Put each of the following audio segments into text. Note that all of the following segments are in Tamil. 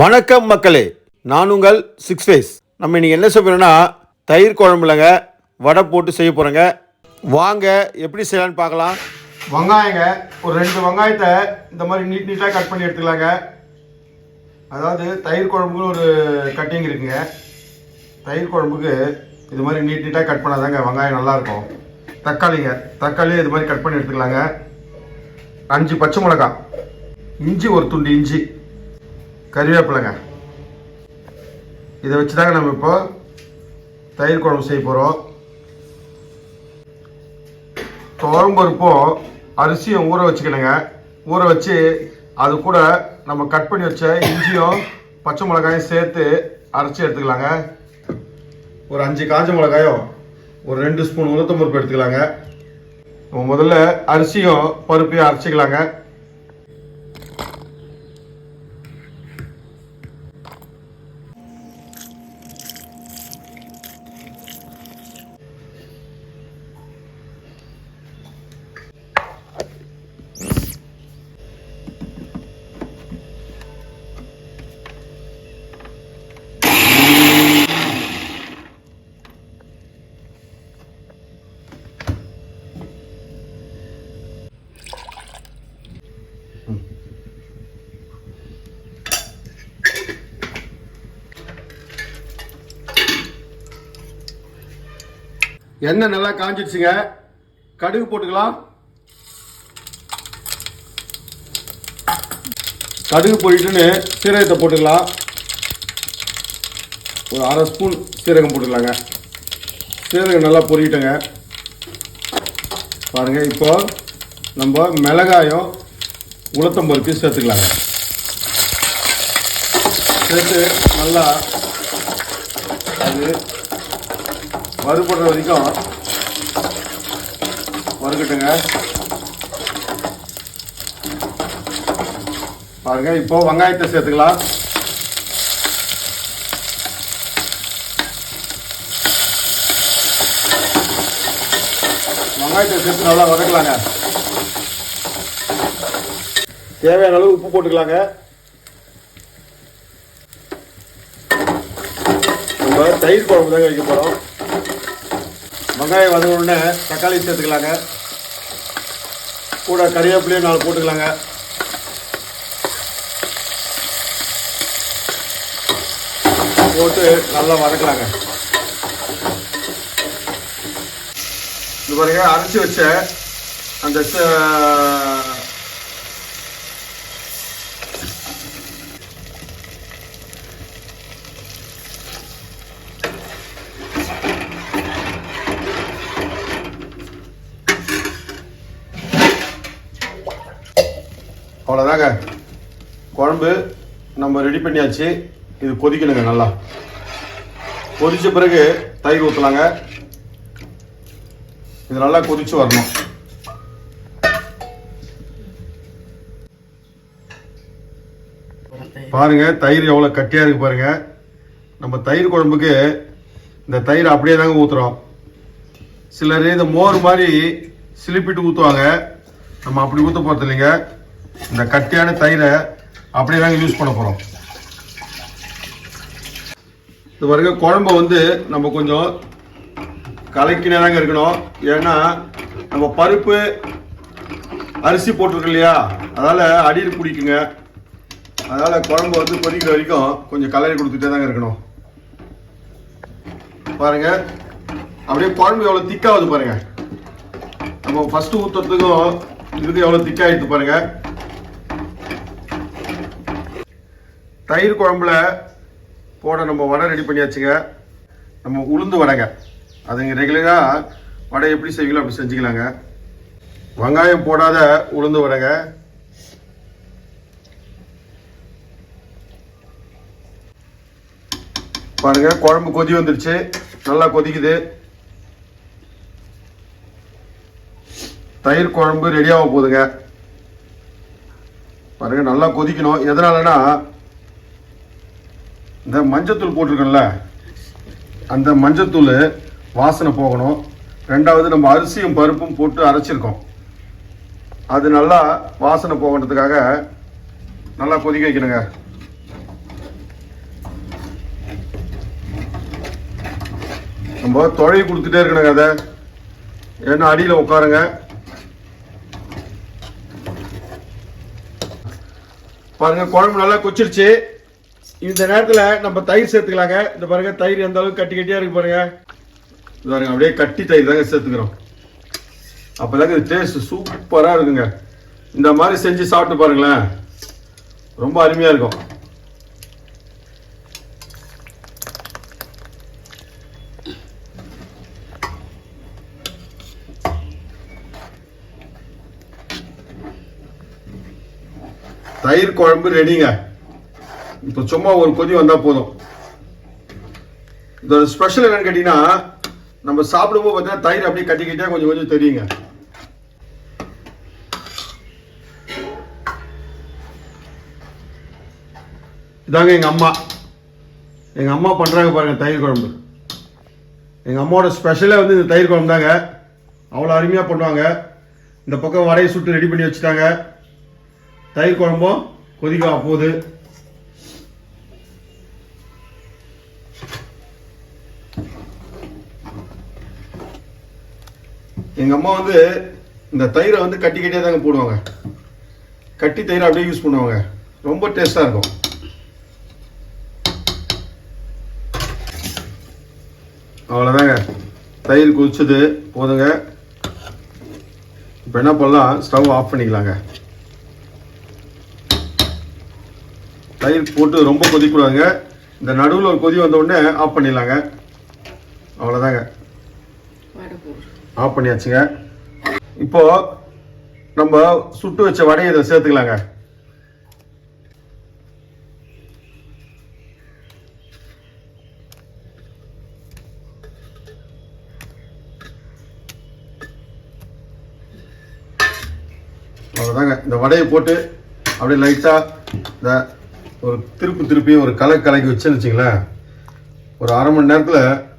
வணக்கம் மக்களே நான் உங்கள் சிக்ஸ் ஃபேஸ் நம்ம இன்னைக்கு என்ன செய்ய தயிர் குழம்புலங்க வடை போட்டு செய்ய போகிறோங்க வாங்க எப்படி செய்யலாம்னு பார்க்கலாம். வெங்காயங்க ஒரு ரெண்டு வெங்காயத்தை இந்த மாதிரி நீட் நீட்டாக கட் பண்ணி எடுத்துக்கலாங்க. அதாவது தயிர் குழம்புக்கு ஒரு கட்டிங் இருக்குங்க. தயிர் குழம்புக்கு இது மாதிரி நீட் நீட்டாக கட் பண்ணாதாங்க வெங்காயம் நல்லாயிருக்கும். தக்காளிங்க தக்காளி இது மாதிரி கட் பண்ணி எடுத்துக்கலாங்க. அஞ்சு பச்சை மிளகாய் இஞ்சி ஒரு துண்டு இஞ்சி. கறிவேப்பிலைங்க. இதை வச்சு தாங்க நம்ம இப்போ தயிர் குழம்பு செய்ய போகிறோம் துவரம்பருப்பும் அரிசியும் ஊற வச்சுக்கணுங்க. ஊற வச்சு அது கூட நம்ம கட் பண்ணி வச்ச இஞ்சியும் பச்சை மிளகாயும் சேர்த்து அரைச்சி எடுத்துக்கலாங்க. ஒரு அஞ்சு காஞ்ச மிளகாயும் ஒரு ரெண்டு ஸ்பூன் உளுத்தம் பருப்பு எடுத்துக்கலாங்க. முதல்ல அரிசியும் பருப்பையும் அரைச்சிக்கலாங்க. எண்ணெய் நல்லா காஞ்சிடுச்சுங்க. கடுகு போட்டுக்கலாம். கடுகு போயிட்டுன்னு சீரகத்தை போட்டுக்கலாம். ஒரு அரை ஸ்பூன் சீரகம் போட்டுக்கலாங்க. சீரகம் நல்லா பொரிக்கிட்டோங்க பாருங்க இப்போ நம்ம மிளகாயம் உளுத்தம் பருப்பி சேர்த்துக்கலாங்க. சேர்த்து நல்லா அது வறுபடுற வரைக்கும் வறுக்கட்டுங்க பாருங்க இப்போ வெங்காயத்தை சேர்த்துக்கலாம். வெங்காயத்தை சேர்த்து நல்லா வதக்கலாங்க. தேவையான அளவு உப்பு போட்டுக்கலாங்க. நம்ம தயிர் குழம்பு தாங்க வைக்க போகிறோம் வெங்காயம் வதங்க உடனே தக்காளி சேர்த்துக்கலாங்க. கூட கறிவேப்பிலையும் நாலு போட்டுக்கலாங்க. போட்டு நல்லா வதக்கலாங்க. இது பாருங்க அரைச்சி வச்ச அந்த அவ்வளோதாங்க குழம்பு நம்ம ரெடி பண்ணியாச்சு. இது கொதிக்கணுங்க நல்லா. கொதித்த பிறகு தயிர் ஊற்றலாங்க இது நல்லா கொதித்து வரணும். பாருங்க தயிர் எவ்வளோ கட்டியாக இருக்கு பாருங்க. நம்ம தயிர் குழம்புக்கு இந்த தயிர் அப்படியே தாங்க ஊற்றுறோம் சிலர் இந்த மோர் மாதிரி சிலிப்பிட்டு ஊற்றுவாங்க நம்ம அப்படி ஊற்ற போகிறது இல்லைங்க இந்த கட்டியான தயிரை அப்படியே தாங்க யூஸ் பண்ண போகிறோம் இது பாருங்க குழம்ப வந்து நம்ம கொஞ்சம் கலக்கினே தாங்க இருக்கணும். ஏன்னா நம்ம பருப்பு அரிசி போட்டிருக்கோம் இல்லையா? அதால் அடியில் பிடிக்குங்க. அதனால் குழம்பு வந்து கொதிக்கிற வரைக்கும் கொஞ்சம் கலரி கொடுத்துட்டே தாங்க இருக்கணும். பாருங்க அப்படியே குழம்பு எவ்வளோ திக்காகுது பாருங்கள் நம்ம ஃபஸ்ட்டு ஊற்றுறதுக்கும் இதுக்கு எவ்வளோ திக்காகிடுது பாருங்கள் தயிர் குழம்புல போட நம்ம வடை ரெடி பண்ணியாச்சுங்க. நம்ம உளுந்து வடைங்க. அதுங்க ரெகுலராக வடை எப்படி செய்வீங்களோ அப்படி செஞ்சுக்கலாங்க. வெங்காயம் போடாத உளுந்து வடைங்க. பாருங்க குழம்பு கொதி வந்துருச்சு. நல்லா கொதிக்குது. தயிர் குழம்பு ரெடியாக போகுதுங்க. பாருங்க நல்லா கொதிக்கணும். எதனாலன்னா இந்த மஞ்சத்தூள் போட்டிருக்கோம்ல அந்த மஞ்சத்தூள் வாசனை போகணும். ரெண்டாவது நம்ம அரிசியும் பருப்பும் போட்டு அரைச்சிருக்கோம். அது நல்லா வாசனை போகணுன்றதுக்காக நல்லா கொதிக்க வைக்கணுங்க. நம்ம தொழை கொடுத்துட்டே இருக்கணுங்க அதை. ஏன்னா அடியில் உட்காருங்க. பாருங்க குழம்பு நல்லா கொச்சிருச்சு. இந்த நேரத்தில் நம்ம தயிர் சேர்த்துக்கலாங்க. இந்த பாருங்க தயிர் எந்த அளவுக்கு கட்டி கட்டியா இருக்கு பாருங்க. இது பாருங்க அப்படியே கட்டி தயிர் தாங்க சேர்த்துக்கிறோம். அப்போதாங்க இது டேஸ்ட் சூப்பராக இருக்குங்க. இந்த மாதிரி செஞ்சு சாப்பிட்டு பாருங்களேன். ரொம்ப அருமையாக இருக்கும். தயிர் குழம்பு ரெடிங்க இப்போ சும்மா ஒரு கொதி வந்தால் போதும். இதோட ஸ்பெஷல் என்னன்னு கேட்டிங்கன்னா நம்ம சாப்பிடும்போது பார்த்தீங்கன்னா தயிர் அப்படியே கட்டிக்கிட்டே கொஞ்சம் கொஞ்சம் தெரியுங்க. இதாங்க எங்கள் அம்மா. எங்கள் அம்மா பண்ணுறாங்க பாருங்க தயிர் குழம்பு. எங்கள் அம்மாவோட ஸ்பெஷலே வந்து இந்த தயிர் குழம்பு தாங்க அவ்வளோ அருமையாக பண்ணுவாங்க. இந்த பக்கம் வடையை சுட்டு ரெடி பண்ணி வச்சுட்டாங்க. தயிர் குழம்பும் கொதிக்க போகுது. எங்கள் அம்மா வந்து இந்த தயிரை வந்து கட்டி கட்டியே தாங்க போடுவாங்க. கட்டி தயிரை அப்படியே யூஸ் பண்ணுவாங்க. ரொம்ப டேஸ்ட்டாக இருக்கும். அவ்வளோதாங்க தயிர் குதிச்சது போதுங்க. இப்போ என்ன பண்ணலாம்? ஸ்டவ் ஆஃப் பண்ணிக்கலாங்க. தயிர் போட்டு ரொம்ப கொதிக்கூடாதுங்க இந்த நடுவில் ஒரு கொதி வந்த உடனே ஆஃப் பண்ணிடலாங்க. அவ்வளோதாங்க ஆஃப் பண்ணியாச்சுங்க. இப்போ நம்ம சுட்டு வச்ச வடையை இதை சேர்த்துக்கலாங்க. அவ்வளோதாங்க இந்த வடையை போட்டு அப்படியே லைட்டாக இந்த ஒரு திருப்பு திருப்பி ஒரு கலை கலக்கி வச்சுன்னு வச்சுங்களேன். ஒரு அரை மணி நேரத்தில்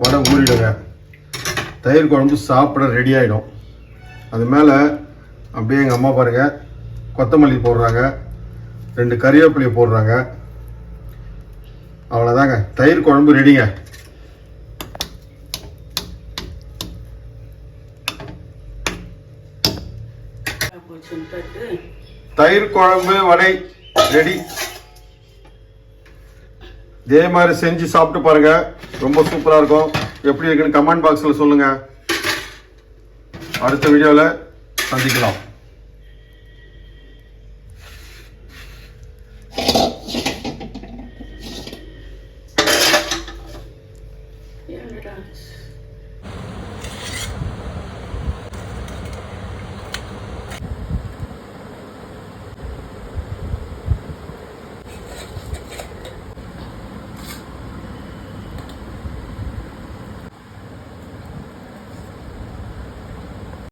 வடை ஊறிடுங்க தயிர் குழம்பு சாப்பிட ரெடி ஆகிடும் அது மேலே அப்படியே எங்கள் அம்மா பாருங்க கொத்தமல்லி போடுறாங்க ரெண்டு கறிவேப்பிலையை போடுறாங்க. அவ்வளோதாங்க தயிர் குழம்பு ரெடிங்க தயிர் குழம்பு வடை ரெடி இதே மாதிரி செஞ்சு சாப்பிட்டு பாருங்க. ரொம்ப சூப்பராக இருக்கும். எப்படி இருக்குன்னு கமெண்ட் பாக்ஸில் சொல்லுங்க. அடுத்த வீடியோவில் சந்திக்கலாம்.